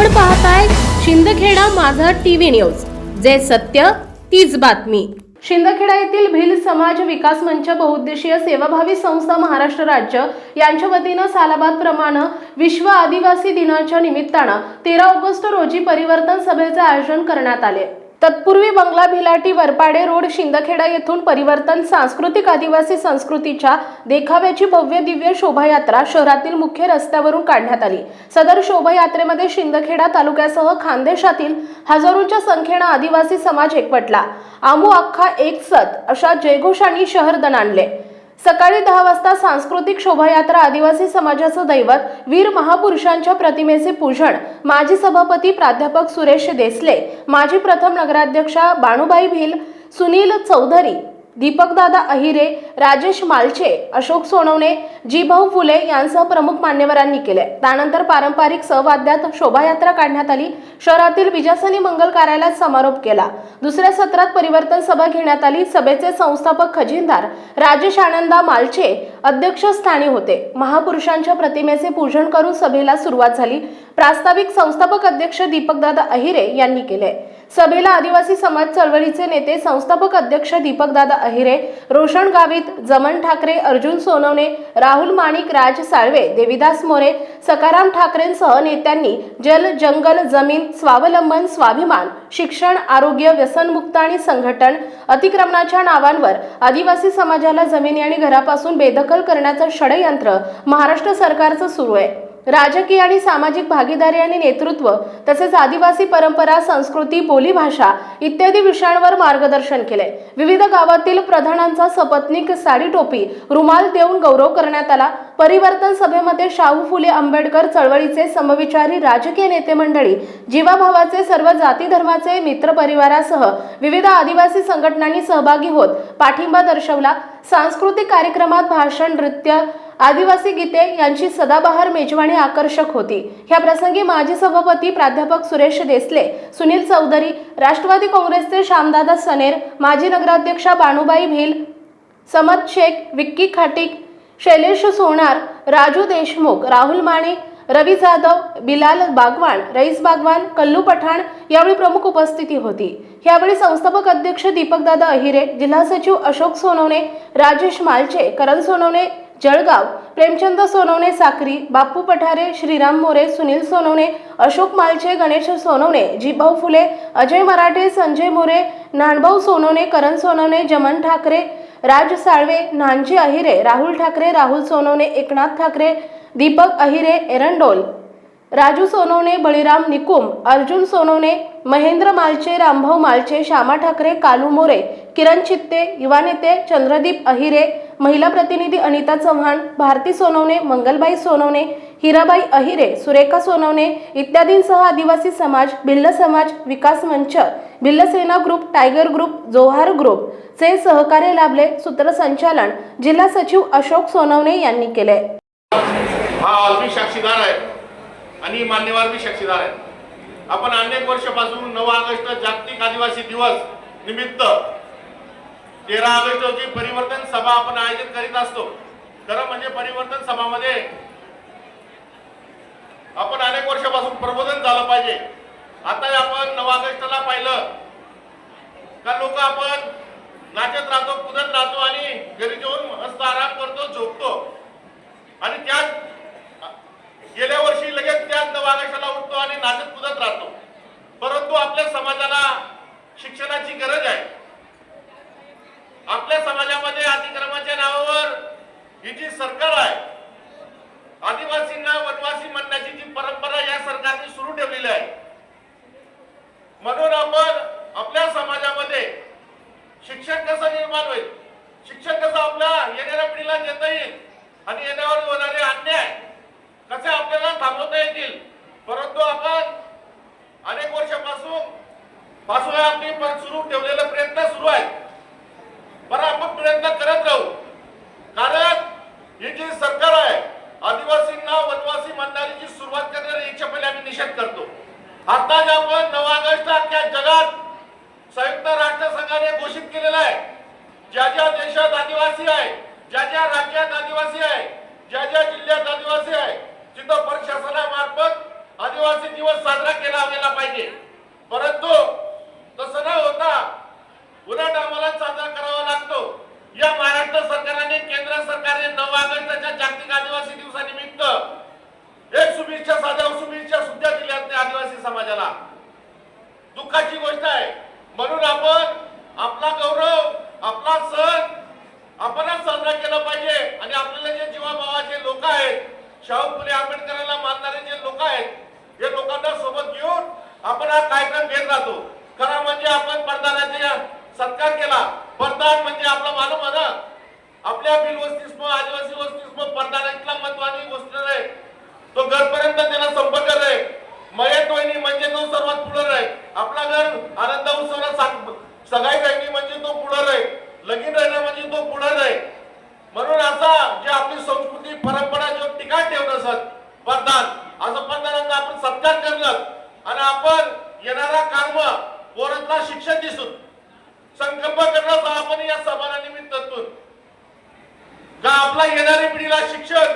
आपण पाहताय शिंदखेडा माझा टीव्ही न्यूज. जे सत्य तीच बातमी. शिंदखेडा येथील भिल समाज विकास मंच बहुउद्देशीय सेवाभावी संस्था महाराष्ट्र राज्य यांच्या वतीनं सालाबाद प्रमाणे विश्व आदिवासी दिनाच्या निमित्तानं तेरा ऑगस्ट रोजी परिवर्तन सभेचे आयोजन करण्यात आले. तत्पूर्वी बंगला भिलाटी वरपाडे रोड शिंदखेडा येथून परिवर्तन सांस्कृतिक आदिवासी संस्कृतीच्या देखाव्याची भव्य दिव्य शोभायात्रा शहरातील मुख्य रस्त्यावरून काढण्यात आली. सदर शोभायात्रेमध्ये शिंदखेडा तालुक्यासह खानदेशातील हजारोंच्या संख्येनं आदिवासी समाज एकवटला. आमू अख्खा एक सत अशा जयघोषांनी शहर दणाणले सकाळी दहा वाजता सांस्कृतिक शोभायात्रा आदिवासी समाजाचं दैवत वीर महापुरुषांच्या प्रतिमेचे पूजन माजी सभापती प्राध्यापक सुरेश देसले माजी प्रथम नगराध्यक्षा बाणूबाई भिल सुनील चौधरी दीपकदादा अहिरे राजेश मालचे अशोक सोनवणे जीभाऊ फुले यांसह प्रमुख मान्यवरांनी केले. त्यानंतर पारंपरिक सहवाद्यात शोभायात्रा काढण्यात आली. शहरातील विजासनी मंगल कार्यालयात समारोप केला. दुसऱ्या सत्रात परिवर्तन सभा घेण्यात आली. सभेचे संस्थापक खजिनदार राजेश आनंदा मालचे अध्यक्षस्थानी होते. महापुरुषांच्या प्रतिमेचे पूजन करून सभेला सुरुवात झाली. प्रास्ताविक संस्थापक अध्यक्ष दीपकदादा अहिरे यांनी केले. सभेला आदिवासी समाज चळवळीचे नेते संस्थापक अध्यक्ष दीपकदादा अहिरे रोशन गावित जमन ठाकरे अर्जुन सोनवणे राहुल माणिक राज साळवे देविदास मोरे सकाराम ठाकरेंसह नेत्यांनी जल जंगल जमीन स्वावलंबन स्वाभिमान शिक्षण आरोग्य व्यसनमुक्त आणि संघटन अतिक्रमणाच्या नावांवर आदिवासी समाजाला जमिनी आणि घरापासून बेदखल करण्याचं षडयंत्र महाराष्ट्र सरकारचं सुरू आहे. राजकीय आणि सामाजिक भागीदारी आणि नेतृत्व तसेच आदिवासी परंपरा संस्कृती बोलीभाषा इत्यादी विषयांवर मार्गदर्शन केले. विविध गावातील प्रधानांचा सपत्निक साडी टोपी रुमाल देऊन गौरव करण्यात आला. परिवर्तन सभेमध्ये शाहू फुले आंबेडकर चळवळीचे समविचारी राजकीय नेते मंडळी जीवाभावाचे सर्व जाती धर्माचे मित्र परिवारासह विविध आदिवासी संघटनांनी सहभागी होत पाठिंबा दर्शवला. सांस्कृतिक कार्यक्रमात भाषण नृत्य आदिवासी गीते यांची सदाबहार मेजवानी आकर्षक होती. ह्या प्रसंगी माजी सभापती प्राध्यापक सुरेश देसले सुनील चौधरी राष्ट्रवादी काँग्रेसचे श्यामदादा सनेर माजी नगराध्यक्षा बाणूबाई भिल समद शेख विक्की खाटिक शैलेश सोनार राजू देशमुख राहुल माने रवी जाधव बिलाल बागवान रईस बागवान कल्लू पठाण यावेळी प्रमुख उपस्थिती होती. यावेळी संस्थापक अध्यक्ष दीपकदादा अहिरे जिल्हा सचिव अशोक सोनवणे राजेश मालचे करण सोनवणे जळगाव प्रेमचंद सोनवणे साक्री बापू पठारे श्रीराम मोरे सुनील सोनवणे अशोक मालचे गणेश सोनवणे जीभाऊ फुले अजय मराठे संजय मोरे नानभाऊ सोनवणे करण सोनवणे जमन ठाकरे राज साळवे नानजी अहिरे राहुल ठाकरे राहुल सोनवणे एकनाथ ठाकरे दीपक अहिरे एरंडोल राजू सोनवणे बळीराम निकुम अर्जुन सोनवणे महेंद्र मालचे रामभाऊ मालचे श्यामा ठाकरे कालू मोरे किरण चित्ते युवा नेते चंद्रदीप अहिरे महिला प्रतिनिधी अनिता चव्हाण भारती सोनवणे मंगलबाई सोनवणे हिराबाई अहिरे सुरेखा सोनवणे इत्यादींसह आदिवासी समाज भिल्ल समाज विकास मंच भिल्ल सेना ग्रुप टायगर ग्रुप जोहार ग्रुप चे सहकार्य लाभले सूत्रसंचालन जिल्हा सचिव अशोक सोनवणे यांनी केले. हा साक्षीदार आहे आणि मान्यवर मी साक्षीदार आहे. आपण अनेक वर्षापासून नऊ ऑगस्ट जागतिक आदिवासी दिवस निमित्त तेरा ऑगस्ट रोजी परिवर्तन सभा आपण आयोजित करीत असतो. खरं म्हणजे परिवर्तन सभामध्ये आपण अनेक वर्षापासून प्रबोधन झालं पाहिजे. आता आपण नऊ ऑगस्टला पाहिलं. का लोक आपण नाचत राहतो कुदत राहतो आणि घरी जेवून मस्त आराम करतो झोपतो. आणि त्याच गेल्या वर्षी लगेच त्याच नऊ ऑगस्टला उठतो आणि नाचत कुदत राहतो. परंतु आपल्या समाजाला शिक्षणाची गरज आहे. आपल्या समाजामध्ये अतिक्रमाच्या नावावर ही जी सरकार आहे आदिवासींना वनवासी म्हणण्याची जी परंपरा या सरकारने सुरू ठेवलेली आहे म्हणून आपण आपल्या समाजामध्ये शिक्षण कसं निर्माण होईल शिक्षण कसं आपल्या येणाऱ्या पिढीला देता येईल आणि येण्यावर होणारे अन्याय कसे आपल्याला थांबवता येतील परंतु आपण अनेक वर्षापासून पासून आपली पण सुरू ठेवलेले प्रयत्न सुरू आहेत बरं आपण प्रयत्न करत राहू कारण ही जी सरकार आहे आदिवासींना वनवासी म्हणणारी जी सुरुवात करणारी याच्या पहिले आम्ही निषेध करतो आता जे आपण नऊ ऑगस्ट अख्ख्या जगात संयुक्त राष्ट्र संघाने घोषित केलेलं आहे ज्या ज्या देशात आदिवासी आहे ज्या ज्या राज्यात आदिवासी आहे ज्या ज्या जिल्ह्यात आदिवासी आहे तिथं प्रशासनामार्फत आदिवासी दिवस साजरा केला गेला पाहिजे परंतु तसं न होता उलट आम्हाला साजरा करावा लागतो या महाराष्ट्र सरकारने केंद्र सरकारने नऊ ऑगस्टच्या जागतिक आदिवासी दिवसानिमित्त एक शुभेच्छा साध्या शुभेच्छा सुद्धा दिल्या आहेत त्या आदिवासी समाजाला दुःखाची गोष्ट आहे म्हणून आपण आपला गौरव आपला सण आपणच साजरा केला पाहिजे. आणि आपल्याला जे जीवाभावाचे लोक आहेत शाहू फुले आंबेडकरांना मानणारे जे लोक आहेत हे लोकांना सोबत घेऊन आपण हा कार्यक्रम घेत राहतो. खरा म्हणजे आपण परदानाचे सत्कार केला. परदान म्हणजे आपला मालूम आहे ना आपल्या बिल वस्तीस्म आदिवासी वस्तीस्म परदान महत्वाची गोष्ट आहे. तो घरपर्यंत त्याला संपर्क आहे मयत वहिनी म्हणजे तो सर्वात पुढे आहे. आपला घर आनंद उत्सव सगाई राहिली म्हणजे तो पुढे आहे लगीन राहिला म्हणजे तो पुढे आहे म्हणून असा जे आपली संस्कृती परंपरा जो टिकाण ठेवणं सर परदान असं परदानांना आपण सत्कार करणं आणि आपण येणारा कर्म पोरातला शिक्षण दिसून संकल्प करणार आपण या समानानिमित्तातून का आपला येणाऱ्या पिढीला शिक्षण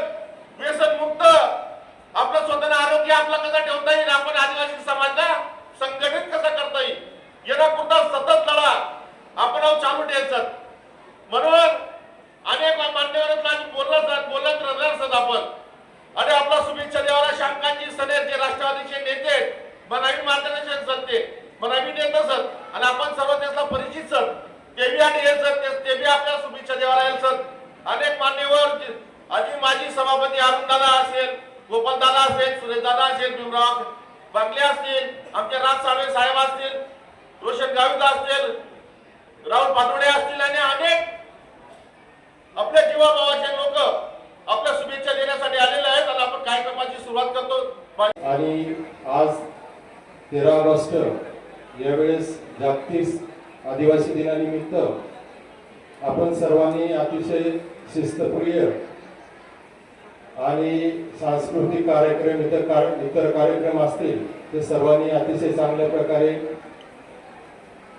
व्यसन मुक्त आपलं स्वतःला आरोग्य आपला कसं ठेवता येईल आपण आदिवासी समाजात संघटित कसं करता येईल येणा कुठं सतत लढा आपण अहो चालू ठेवायचं म्हणून अनेक मान्यवरांना आम्ही बोलत जात बोलत राहणार सर आपण आणि आपला शुभेच्छा देवाला श्यामकांतजी सनेर जे राष्ट्रवादीचे नेते आहेत, मग नवीन मार्गदर्शन सर ते मग नवीन नेता सर आणि आपण सर्व त्याचा परिचित सर ते बी आणि हे सर ते- ते बी आपल्या शुभेच्छा देवाला येईल सर अनेक मान्यवर जे- आधी माजी सभापती अरुण दादा असेल गोपालदादा असेल सुरेशदादा असेल भीमराव बांगले असतील आमचे राज साळवे साहेब असतील रोशन गावित असतील राहुल पाटोडे असतील आणि अनेक आपल्या जीवाभावाचे लोक आपल्या शुभेच्छा देण्यासाठी आलेले आहेत आणि आपण कार्यक्रमाची सुरुवात करतो. आणि आज तेरा ऑगस्ट यावेळेस जागतिक आदिवासी दिनानिमित्त आपण सर्वांनी अतिशय शिस्तप्रिय आणि सांस्कृतिक कार्यक्रम इतर कार इतर कार्यक्रम असतील ते सर्वांनी अतिशय चांगल्या प्रकारे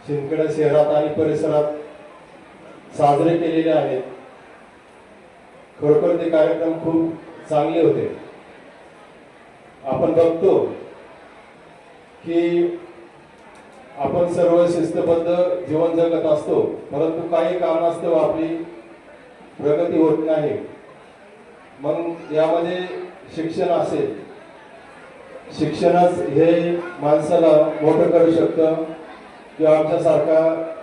शिंदखेडा शहरात आणि परिसरात साजरे केलेले आहेत. खरोखर ते कार्यक्रम खूप चांगले होते. आपण बघतो की आपण सर्व शिस्तबद्ध जीवन जगत असतो परंतु काही कारणास्तव आपली प्रगती होत नाही. मग यामध्ये शिक्षण असेल. शिक्षणच हे माणसाला मोठं करू शकतं किंवा आमच्यासारखा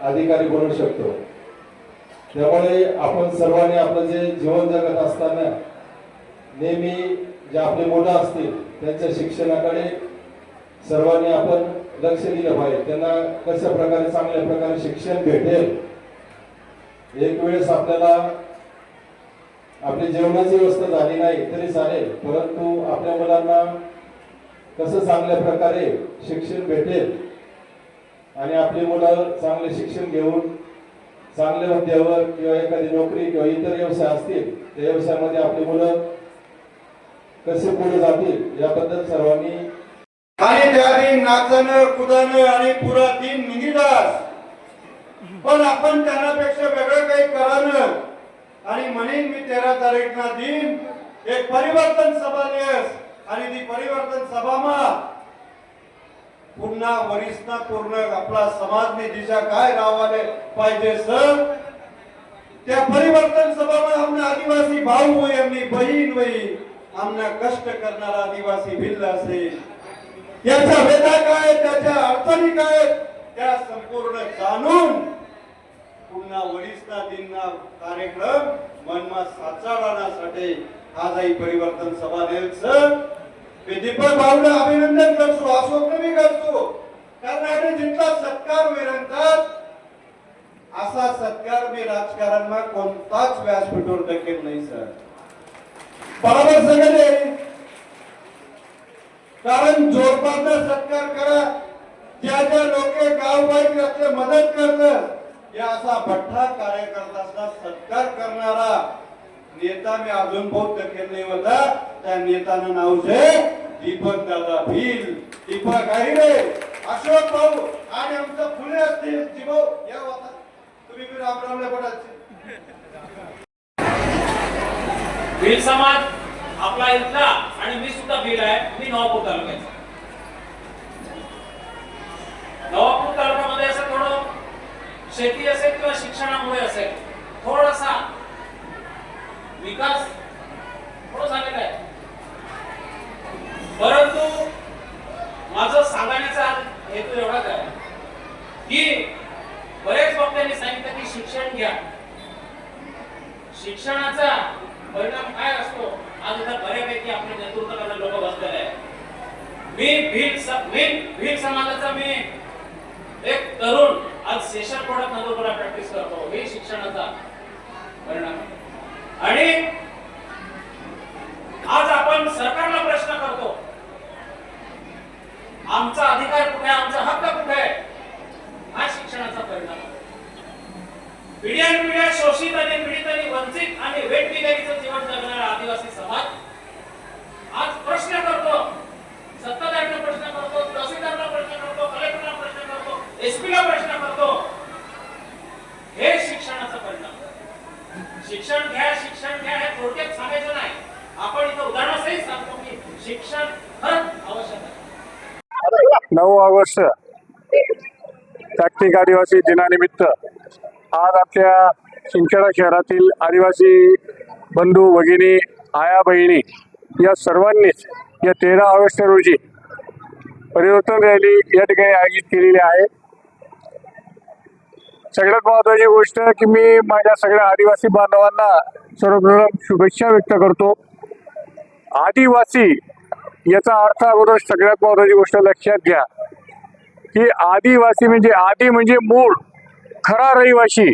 अधिकारी बनवू शकतो. त्यामुळे आपण सर्वांनी आपलं जे जीवन जगत असताना नेहमी जे आपले मुलं असतील त्यांच्या शिक्षणाकडे सर्वांनी आपण लक्ष दिलं पाहिजे. त्यांना कशा प्रकारे चांगल्या प्रकारे शिक्षण भेटेल एक वेळेस आपल्याला आपली जेवणाची व्यवस्था झाली नाही तरी चालेल. परंतु आपल्या मुलांना कसं चांगल्या प्रकारे शिक्षण भेटेल आणि आपली मुलं चांगले शिक्षण घेऊन चांगल्या हुद्द्यावर किंवा एखादी नोकरी किंवा इतर व्यवसाय असतील त्या व्यवसायामध्ये आपली मुलं कसे पुढे जातील याबद्दल सर्वांनी आणि त्या दिन नाचणं कुदणं आणि पुरा दिन निगिडास पण आपण त्यांनापेक्षा वेगळं काही करानं आणि म्हणेन मी तेरा तारीखना दिन एक परिवर्तन सभा लेस आणि ती परिवर्तन सभामा पुन्हा वरिष्ठा पूर्ण आपला समाजनी दिशा काय रावाले पाहिजे सर? त्या परिवर्तन सभामध्ये आमना आदिवासी भाऊ होई आमनी बहीण होई आमना कष्ट करणारा आदिवासी भिल्ल असेल. त्याच्या वेदा काय त्याच्या अडचणी काय त्या संपूर्ण जाणून पुन्हा वरिष्ठा दिनना कार्यक्रम मनमा साचारण्यासाठी आजही परिवर्तन सभा सर दीपक भाऊला अभिनंदन करतो अशोक मी करतो. कारण जितका सत्कार विरंतात असा सत्कार मी राजकारणात कोणताच व्यासपीठावर देखील नाही सर. बरोबर सगळे. कारण जोरपासना सत्कार करा. ज्या ज्या लोक गावबाई असले मदत करतात या असा भट्टा कार्यकर्त्यांचा सत्कार करणारा नेता मी अजून बौद्ध केलं नाही होता. त्या नेत्यानं नाव छे दीपक दादा भील. दीपक रे. अशोक भाऊ आणि आमचं फुले असतील जिभाऊ या होता तुम्ही बी रामरामले पडायचे भील समाज आपला इथला आणि मी सुद्धा भील आहे. मी नवापूर तालुक्याचा. शेती असेल किंवा शिक्षणामुळे असेल थोडासा विकास थोडा झालेला आहे. परंतु माझं सांगण्याचा हेतू एवढाच आहे की बरेच वक्त्यांनी सांगितलं की शिक्षण घ्या. शिक्षणाचा परिणाम काय असतो? आज आता बऱ्यापैकी आपल्या नेतृत्वाला लोक बसलेले आहे मी भील स- भील भील समाजाचा मी एक तरुण आज सेशन कोर्टात नंदुरबार प्रॅक्टिस करतो? हे शिक्षणाचा परिणाम आणि आज आपण सरकारला प्रश्न करतो. आमचा अधिकार कुठे आहे? आमचा हक्क कुठे आहे? हा शिक्षणाचा परिणाम आहे. आणि पिढ्या शोषित आणि पीडित आणि वंचित आणि वेट जीवन जगणारा आदिवासी समाज आज प्रश्न करतो सत्ताधाऱ्यांना प्रश्न करतो तहसीलदारला प्रश्न करतो कलेक्टरला प्रश्न करतो एसपी ला प्रश्न करतो हे शिक्षणाचा परिणाम शिक्षण घ्या शिक्षण घ्या हे थोडक्यात सांगायचं नाही आपण इथं उदाहरणासहित सांगतो की शिक्षण खरंच आवश्यक आहे नऊ ऑगस्ट जागतिक आदिवासी दिनानिमित्त आज आपल्या शिंदखेडा शहरातील आदिवासी बंधू भगिनी आया बहिणी या सर्वांनीच या तेरा ऑगस्ट रोजी परिवर्तन रॅली या ठिकाणी आयोजित केलेली आहे. सगळ्यात महत्वाची गोष्ट की मी माझ्या सगळ्या आदिवासी बांधवांना सर्वप्रथम शुभेच्छा व्यक्त करतो. आदिवासी याचा अर्थ अगोदर सगळ्यात महत्वाची गोष्ट लक्षात घ्या की आदिवासी म्हणजे आदि म्हणजे मूळ खरा रहिवासी.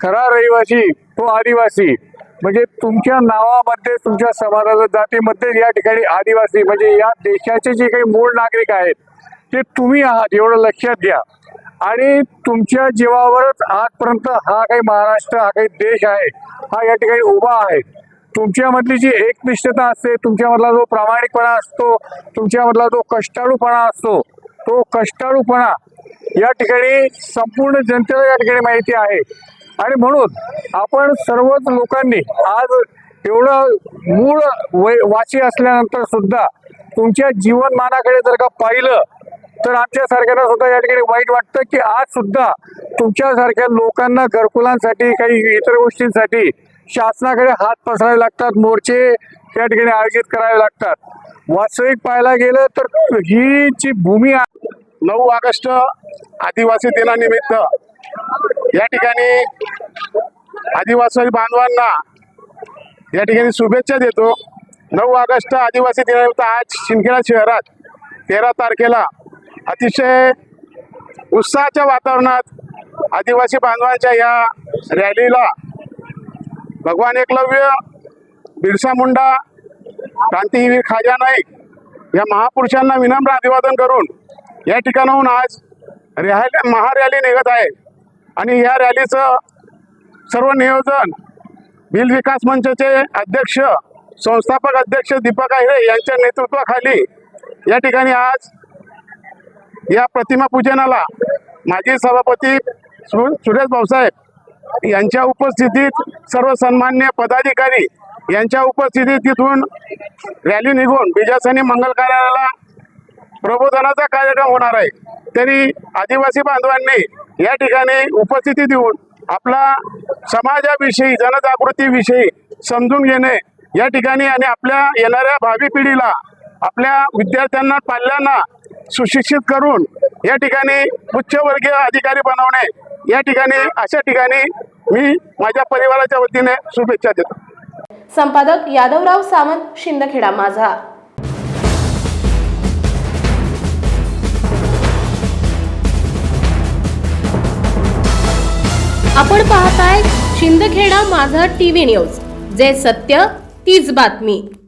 खरा रहिवासी तो आदिवासी. म्हणजे तुमच्या नावामध्ये तुमच्या समाजाच्या जातीमध्ये या ठिकाणी आदिवासी म्हणजे या देशाचे जे काही मूळ नागरिक आहेत ते तुम्ही आहात एवढं लक्षात घ्या. आणि तुमच्या जीवावरच आजपर्यंत हा काही महाराष्ट्र हा काही देश आहे हा या ठिकाणी उभा आहे. तुमच्यामधली जी एकनिष्ठता असते तुमच्यामधला जो प्रामाणिकपणा असतो तुमच्यामधला जो कष्टाळूपणा असतो तो कष्टाळूपणा या ठिकाणी संपूर्ण जनतेला या ठिकाणी माहिती आहे. आणि म्हणून आपण सर्वच लोकांनी आज एवढं मूळ वै वाची असल्यानंतर सुद्धा तुमच्या जीवनमानाकडे जर का पाहिलं तर आमच्यासारख्यांना सुद्धा या ठिकाणी वाईट वाटतं की आज सुद्धा तुमच्यासारख्या लोकांना घरकुलांसाठी काही इतर गोष्टींसाठी शासनाकडे हात पसरावे लागतात मोर्चे या ठिकाणी आयोजित करावे लागतात. वास्तविक पाहायला गेलं तर ही जी भूमी आहे नऊ ऑगस्ट आदिवासी दिनानिमित्त या ठिकाणी आदिवासी बांधवांना या ठिकाणी शुभेच्छा देतो. नऊ ऑगस्ट आदिवासी दिनानिमित्त आज शिंदखेडा शहरात तेरा तारखेला अतिशय उत्साहाच्या वातावरणात आदिवासी बांधवांच्या या रॅलीला भगवान एकलव्य बिरसा मुंडा क्रांतीवीर खाजा नाईक या महापुरुषांना विनम्र अभिवादन करून या ठिकाणाहून आज रॅली महारॅली निघत आहे. आणि या रॅलीचं सर्व नियोजन बिल विकास मंचचे अध्यक्ष संस्थापक अध्यक्ष दीपक आहे यांच्या नेतृत्वाखाली या ठिकाणी आज या प्रतिमा पूजनाला माजी सभापती सु सुरेश भाऊसाहेब यांच्या उपस्थितीत सर्व सन्मान्य पदाधिकारी यांच्या उपस्थितीत तिथून रॅली निघून बिजासनी मंगल कार्यालयाला प्रबोधनाचा कार्यक्रम होणार आहे. तरी आदिवासी बांधवांनी या ठिकाणी उपस्थिती देऊन आपला समाजाविषयी जनजागृतीविषयी समजून घेणे या ठिकाणी आणि आपल्या येणाऱ्या भावी पिढीला आपल्या विद्यार्थ्यांना पाल्यांना सुशिक्षित करून या ठिकाणी उच्चवर्गीय अधिकारी बनवणे या ठिकाणी अशा ठिकाणी मी माझ्या परिवाराच्या वतीने शुभेच्छा देतो. संपादक यादवराव सावंत शिंदखेडा माझा. आपण पाहताय शिंदखेडा माझा टीव्ही न्यूज. जे सत्य तीच बातमी.